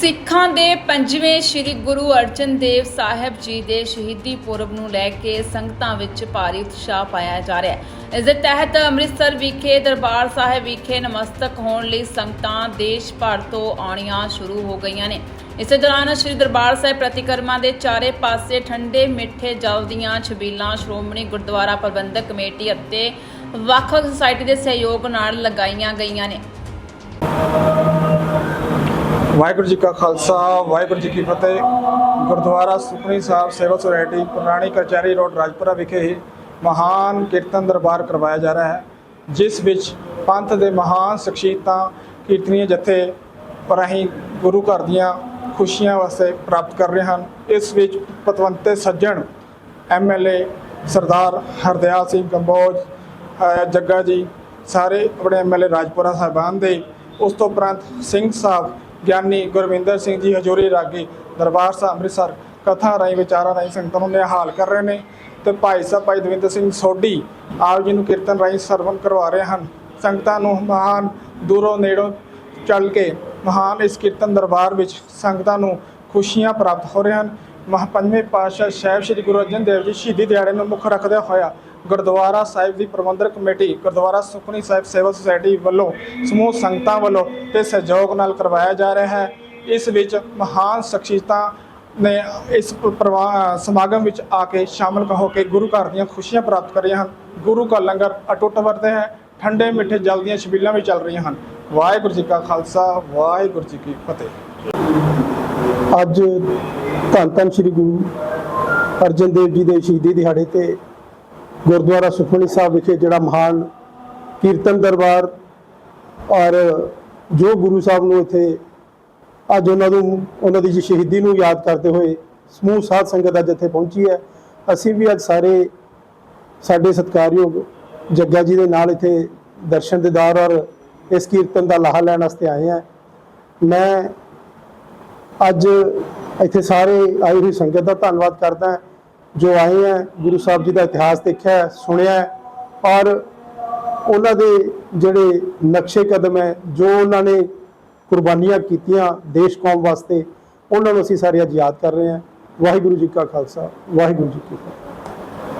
ਸਿੱਖਾਂ ਦੇ ਪੰਜਵੇਂ ਸ੍ਰੀ ਗੁਰੂ ਅਰਜਨ ਦੇਵ ਸਾਹਿਬ ਜੀ ਦੇ ਸ਼ਹੀਦੀ ਪੁਰਬ ਨੂੰ ਲੈ ਕੇ ਸੰਗਤਾਂ ਵਿੱਚ ਭਾਰੀ ਉਤਸ਼ਾਹ ਪਾਇਆ ਜਾ ਰਿਹਾ ਹੈ। ਇਸ ਦੇ ਤਹਿਤ ਅੰਮ੍ਰਿਤਸਰ ਵਿਖੇ, ਦਰਬਾਰ ਸਾਹਿਬ ਵਿਖੇ ਨਮਸਤਕ ਹੋਣ ਲਈ ਸੰਗਤਾਂ ਦੇਸ਼ ਭਰ ਤੋਂ ਆਉਣੀਆਂ ਸ਼ੁਰੂ ਹੋ ਗਈਆਂ ਨੇ। ਇਸੇ ਦੌਰਾਨ ਸ੍ਰੀ ਦਰਬਾਰ ਸਾਹਿਬ ਪ੍ਰਤੀਕਰਮਾ ਦੇ ਚਾਰੇ ਪਾਸੇ ਠੰਡੇ ਮਿੱਠੇ ਜਲ ਦੀਆਂ ਛਬੀਲਾਂ, ਸ਼੍ਰੋਮਣੀ ਗੁਰਦੁਆਰਾ ਪ੍ਰਬੰਧਕ ਕਮੇਟੀ ਅਤੇ ਵੱਖ-ਵੱਖ ਸੁਸਾਇਟੀ ਦੇ ਸਹਿਯੋਗ ਨਾਲ ਲਗਾਈਆਂ ਗਈਆਂ ਨੇ। ਵਾਹਿਗੁਰੂ ਜੀ ਕਾ ਖਾਲਸਾ, ਵਾਹਿਗੁਰੂ ਜੀ ਕੀ ਫਤਿਹ। ਗੁਰਦੁਆਰਾ ਸੁਖਣੀ ਸਾਹਿਬ ਸੇਵਾ ਸੁਸਾਇਟੀ, ਪੁਰਾਣੀ ਕਚਹਿਰੀ ਰੋਡ ਰਾਜਪੁਰਾ ਵਿਖੇ ਹੀ ਮਹਾਨ ਕੀਰਤਨ ਦਰਬਾਰ ਕਰਵਾਇਆ ਜਾ ਰਿਹਾ ਹੈ, ਜਿਸ ਵਿੱਚ ਪੰਥ ਦੇ ਮਹਾਨ ਸ਼ਖਸੀਅਤਾਂ ਕੀਰਤਨੀਏ ਜਥੇ ਰਾਹੀਂ ਗੁਰੂ ਘਰ ਦੀਆਂ ਖੁਸ਼ੀਆਂ ਵਾਸਤੇ ਪ੍ਰਾਪਤ ਕਰ ਰਹੇ ਹਨ। ਇਸ ਵਿੱਚ ਪਤਵੰਤੇ ਸੱਜਣ ਐਮਐਲਏ ਸਰਦਾਰ ਹਰਦਿਆਲ ਸਿੰਘ ਕੰਬੋਜ ਜੱਗਾ ਜੀ, ਸਾਰੇ ਆਪਣੇ ਐਮਐਲਏ ਰਾਜਪੁਰਾ ਸਾਹਿਬਾਨ ਦੇ। ਉਸ ਤੋਂ ਉਪਰੰਤ ਸਿੰਘ ਸਾਹਿਬ ਗਿਆਨੀ ਗੁਰਵਿੰਦਰ ਸਿੰਘ ਜੀ ਹਜੂਰੀ ਰਾਗੀ ਦਰਬਾਰ ਸਾਹਿਬ ਅੰਮ੍ਰਿਤਸਰ ਕਥਾ ਰਾਹੀਂ, ਵਿਚਾਰਾਂ ਰਾਹੀਂ ਸੰਗਤਾਂ ਨੂੰ ਨਿਹਾਲ ਕਰ ਰਹੇ ਨੇ ਤੇ ਭਾਈ ਸਾਹਿਬ, ਭਾਈ ਦਵਿੰਦਰ ਸਿੰਘ ਸੋਢੀ ਆਪ ਜੀ ਨੂੰ ਕੀਰਤਨ ਰਾਹੀਂ ਸਰਵਨ ਕਰਵਾ ਰਹੇ ਹਨ। ਸੰਗਤਾਂ ਨੂੰ ਮਹਾਨ ਦੂਰੋਂ ਨੇੜੋਂ ਚੱਲ ਕੇ ਮਹਾਨ ਇਸ ਕੀਰਤਨ ਦਰਬਾਰ ਵਿੱਚ ਸੰਗਤਾਂ ਨੂੰ ਖੁਸ਼ੀਆਂ ਪ੍ਰਾਪਤ ਹੋ ਰਹੇ ਹਨ। ਮਹਾ ਪੰਜਵੇਂ ਪਾਤਸ਼ਾਹ ਸਾਹਿਬ ਸ੍ਰੀ ਗੁਰੂ ਅਰਜਨ ਦੇਵ ਜੀ ਸ਼ਹੀਦੀ ਦਿਹਾੜੇ ਨੂੰ ਮੁੱਖ ਰੱਖਦਿਆਂ ਹੋਇਆ ਗੁਰਦੁਆਰਾ ਸਾਹਿਬ ਦੀ ਪ੍ਰਬੰਧਕ ਕਮੇਟੀ, ਗੁਰਦੁਆਰਾ ਸੁਖਣੀ ਸਾਹਿਬ ਸੇਵਾ ਸੁਸਾਇਟੀ ਵੱਲੋਂ ਸਮੂਹ ਸੰਗਤਾਂ ਵੱਲੋਂ ਤੇ ਸਹਿਯੋਗ ਨਾਲ ਕਰਵਾਇਆ ਜਾ ਰਿਹਾ ਹੈ। ਇਸ ਵਿੱਚ ਮਹਾਨ ਸ਼ਖਸੀਅਤਾਂ ਨੇ ਇਸ ਸਮਾਗਮ ਵਿੱਚ ਆ ਕੇ ਸ਼ਾਮਲ ਹੋ ਕੇ ਗੁਰੂ ਘਰ ਦੀਆਂ ਖੁਸ਼ੀਆਂ ਪ੍ਰਾਪਤ ਕਰ ਰਹੀਆਂ ਹਨ। ਗੁਰੂ ਕਾ ਲੰਗਰ ਅਟੁੱਟ ਵਰਤੇ ਹੈ, ਠੰਡੇ ਮਿੱਠੇ ਜਲ ਦੀਆਂ ਛਬੀਲਾਂ ਵੀ ਚੱਲ ਰਹੀਆਂ ਹਨ। ਵਾਹਿਗੁਰੂ ਜੀ ਕਾ ਖਾਲਸਾ, ਵਾਹਿਗੁਰੂ ਜੀ ਕੀ ਫਤਿਹ। ਅੱਜ ਧੰਨ ਧੰਨ ਸ੍ਰੀ ਗੁਰੂ ਅਰਜਨ ਦੇਵ ਜੀ ਦੇ ਸ਼ਹੀਦੀ ਦਿਹਾੜੇ ਤੇ ਗੁਰਦੁਆਰਾ ਸੁਖਮਨੀ ਸਾਹਿਬ ਵਿਖੇ ਜਿਹੜਾ ਮਹਾਨ ਕੀਰਤਨ ਦਰਬਾਰ ਔਰ ਜੋ ਗੁਰੂ ਸਾਹਿਬ ਨੂੰ ਇੱਥੇ ਅੱਜ ਉਹਨਾਂ ਨੂੰ, ਉਹਨਾਂ ਦੀ ਸ਼ਹੀਦੀ ਨੂੰ ਯਾਦ ਕਰਦੇ ਹੋਏ ਸਮੂਹ ਸਾਧ ਸੰਗਤ ਅੱਜ ਇੱਥੇ ਪਹੁੰਚੀ ਹੈ। ਅਸੀਂ ਵੀ ਅੱਜ ਸਾਰੇ ਸਾਡੇ ਸਤਿਕਾਰਯੋਗ ਜੱਗਾ ਜੀ ਦੇ ਨਾਲ ਇੱਥੇ ਦਰਸ਼ਨ ਦੇਦਾਰ ਔਰ ਇਸ ਕੀਰਤਨ ਦਾ ਲਾਹਾ ਲੈਣ ਵਾਸਤੇ ਆਏ ਹਾਂ। ਮੈਂ ਅੱਜ ਇੱਥੇ ਸਾਰੇ ਆਈ ਹੋਈ ਸੰਗਤ ਦਾ ਧੰਨਵਾਦ ਕਰਦਾ ਜੋ ਆਏ ਹੈ, ਗੁਰੂ ਸਾਹਿਬ ਜੀ ਦਾ ਇਤਿਹਾਸ ਦੇਖਿਆ, ਸੁਣਿਆ ਔਰ ਉਹਨਾਂ ਦੇ ਜਿਹੜੇ ਨਕਸ਼ੇ ਕਦਮ ਹੈ, ਜੋ ਉਹਨਾਂ ਨੇ ਕੁਰਬਾਨੀਆਂ ਕੀਤੀਆਂ ਦੇਸ਼ ਕੌਮ ਵਾਸਤੇ, ਉਹਨਾਂ ਨੂੰ ਅਸੀਂ ਸਾਰੇ ਅੱਜ ਯਾਦ ਕਰ ਰਹੇ ਹਾਂ। ਵਾਹਿਗੁਰੂ ਜੀ ਕਾ ਖਾਲਸਾ, ਵਾਹਿਗੁਰੂ ਜੀ ਕੀ ਫਤਿਹ।